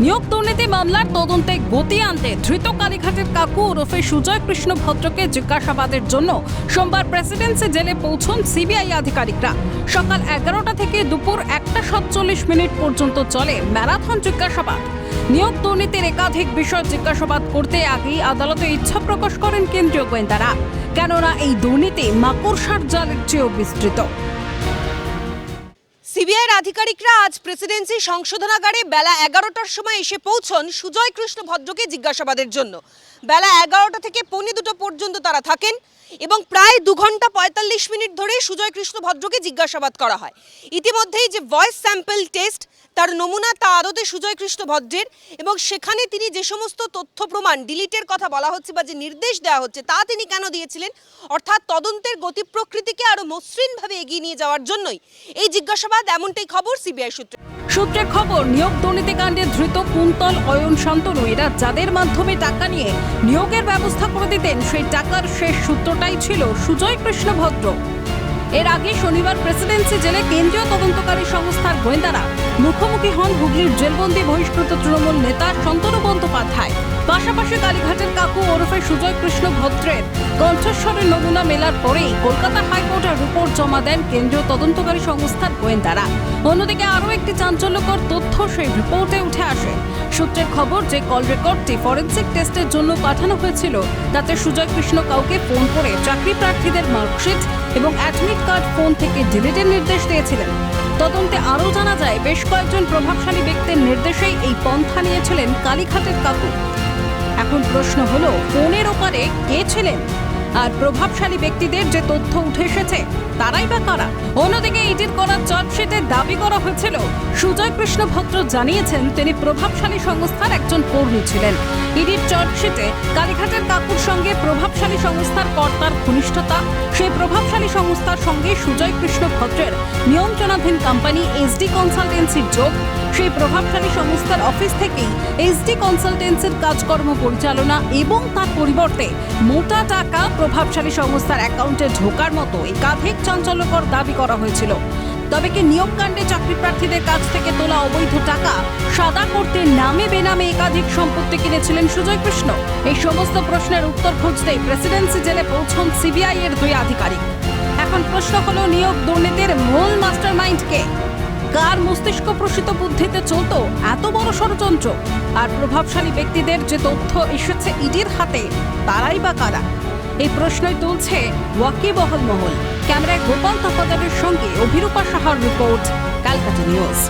নিয়োগ দুর্নীতি মামলার তদন্তে গতি আনতে ধৃত কালীঘাটের কাকু ওরফে সুজয় কৃষ্ণ ভদ্রকে জিজ্ঞাসাবাদের জন্য সোমবার প্রেসিডেন্সি জেলে পৌঁছন সিবিআই আধিকারিকরা। সকাল এগারোটা থেকে দুপুর একটা সাতচল্লিশ মিনিট পর্যন্ত চলে ম্যারাথন জিজ্ঞাসাবাদ। নিয়োগ দুর্নীতির একাধিক বিষয় জিজ্ঞাসাবাদ করতে আগেই আদালতে ইচ্ছা প্রকাশ করেন কেন্দ্রীয় গোয়েন্দারা। কেননা এই দুর্নীতি মাকড়সার জালের চেয়েও বিস্তৃত। সিবিআইয়ের আধিকারিকরা আজ প্রেসিডেন্সি সংশোধনাগারে বেলা এগারোটার সময় এসে পৌঁছন সুজয় কৃষ্ণ ভদ্রকে জিজ্ঞাসাবাদের জন্য। বেলা এগারোটা থেকে পৌনে দুটো পর্যন্ত তারা থাকেন। এবং প্রায় দু ঘণ্টা পঁয়তাল্লিশ মিনিট ধরে সুজয় কৃষ্ণ ভদ্রকে জিজ্ঞাসাবাদ করা হয়। ইতিমধ্যেই যে ভয়েস স্যাম্পল টেস্ট তার নমুনা তা আদতে সুজয় কৃষ্ণ ভদ্রের এবং সেখানে তিনি যে সমস্ত তথ্য প্রমাণ ডিলিটের কথা বলা হচ্ছে বা যে নির্দেশ দেওয়া হচ্ছে, তা তিনি কেন দিয়েছিলেন? অর্থাৎ তদন্তের গতি প্রকৃতিকে আরও মসৃণভাবে এগিয়ে নিয়ে যাওয়ার জন্যই। এই জিজ্ঞাসাবাদ, এমনটাই খবর সিবিআই সূত্রে। সূত্রের খবর, নিয়োগ দুর্নীতিকাণ্ডে ধৃত কুন্তল, অয়ন শান্তনু এরা যাদের মাধ্যমে টাকা নিয়ে নিয়োগের ব্যবস্থা করে দিতেন, সেই টাকার শেষ সূত্রটাই ছিল সুজয় কৃষ্ণ ভদ্র এর আগে শনিবার প্রেসিডেন্সি জেলে কেন্দ্রীয় তদন্তকারী সংস্থার গোয়েন্দারা। মুখোমুখি হন হুগলির জেলবন্দি বহিষ্কৃত তৃণমূল নেতা শান্তনু বন্দ্যোপাধ্যায়। পাশাপাশি কালীঘাটের কাকু ওরফে সুজয় কৃষ্ণ ভদ্রের কণ্ঠস্বরের নমুনা মেলার পরেই কলকাতা হাইকোর্টের রিপোর্ট জমা দেন কেন্দ্রীয় তদন্তকারী সংস্থার গোয়েন্দারা। অন্যদিকে আরও একটি চাঞ্চল্যকর তথ্য সেই রিপোর্টে উঠে আসে। সূত্রের খবর যে কল রেকর্ডটি ফরেন্সিক টেস্টের জন্য পাঠানো হয়েছিল, তাতে সুজয় কৃষ্ণ কাউকে ফোন করে চাকরি প্রার্থীদের মার্কশিট এবং অ্যাডমিট কার্ড ফোন থেকে ডিলিটের নির্দেশ দিয়েছিলেন। তদন্তে আরও জানা যায়, বেশ কয়েকজন প্রভাবশালী ব্যক্তির নির্দেশেই এই পন্থা নিয়েছিলেন কালীঘাটের কাকু। এখন প্রশ্ন হলো, ফোনের ওপারে কে ছিলেন? আর প্রভাবশালী ব্যক্তিদের যে তথ্য উঠে এসেছে, তারাই বা কারা? অন্যদিকে ইডির করা চার্জশিটে দাবি করা হয়েছিল, সুজয় কৃষ্ণ ভদ্র জানিয়েছেন তিনি প্রভাবশালী সংস্থার একজন কর্মী ছিলেন। ইডির চার্জশিটে কালীঘাটের কাকুর সঙ্গে প্রভাবশালী সংস্থার কর্তার ঘনিষ্ঠতা, সেই প্রভাবশালী সংস্থার সঙ্গে সুজয় কৃষ্ণ ভদ্রের নিয়ন্ত্রণাধীন কোম্পানি এসডি কনসালটেন্সির যোগ, সেই প্রভাবশালী সংস্থার অফিস থেকেই এসডি কনসালটেন্সির কাজকর্ম পরিচালনা এবং তার পরিবর্তে মোটা টাকা প্রভাবশালী সংস্থার অ্যাকাউন্টে ঢোকার মতো একাধিক চাঞ্চল্যকর দাবি করা হয়েছিল। তবে কি নিয়োগকাণ্ডে চাকরি প্রার্থীদের কাছ থেকে তোলা অবৈধ টাকা সাদা করতে নামে বেনামে একাধিক সম্পত্তি কিনেছিলেন সুজয় কৃষ্ণ? এই সমস্ত প্রশ্নের উত্তর খুঁজতেই প্রেসিডেন্সি জেলে পৌঁছন সিবিআই এর দুই আধিকারিক। এখন প্রশ্ন হলো, নিয়োগ দুর্নীতির মূল মাস্টার কে? কার মস্তিষ্ক প্রসিত বুদ্ধিতে চলতো এত বড় ষড়যন্ত্র? আর প্রভাবশালী ব্যক্তিদের যে তথ্য এসেছে ইডির হাতে, তারাই বা কারা? এই প্রশ্নই তুলছে ওয়াকিবহল মহল। ক্যামেরায় গোপাল তপাদারের সঙ্গে অভিরূপা সাহার রিপোর্ট ক্যালকাটা নিউজ।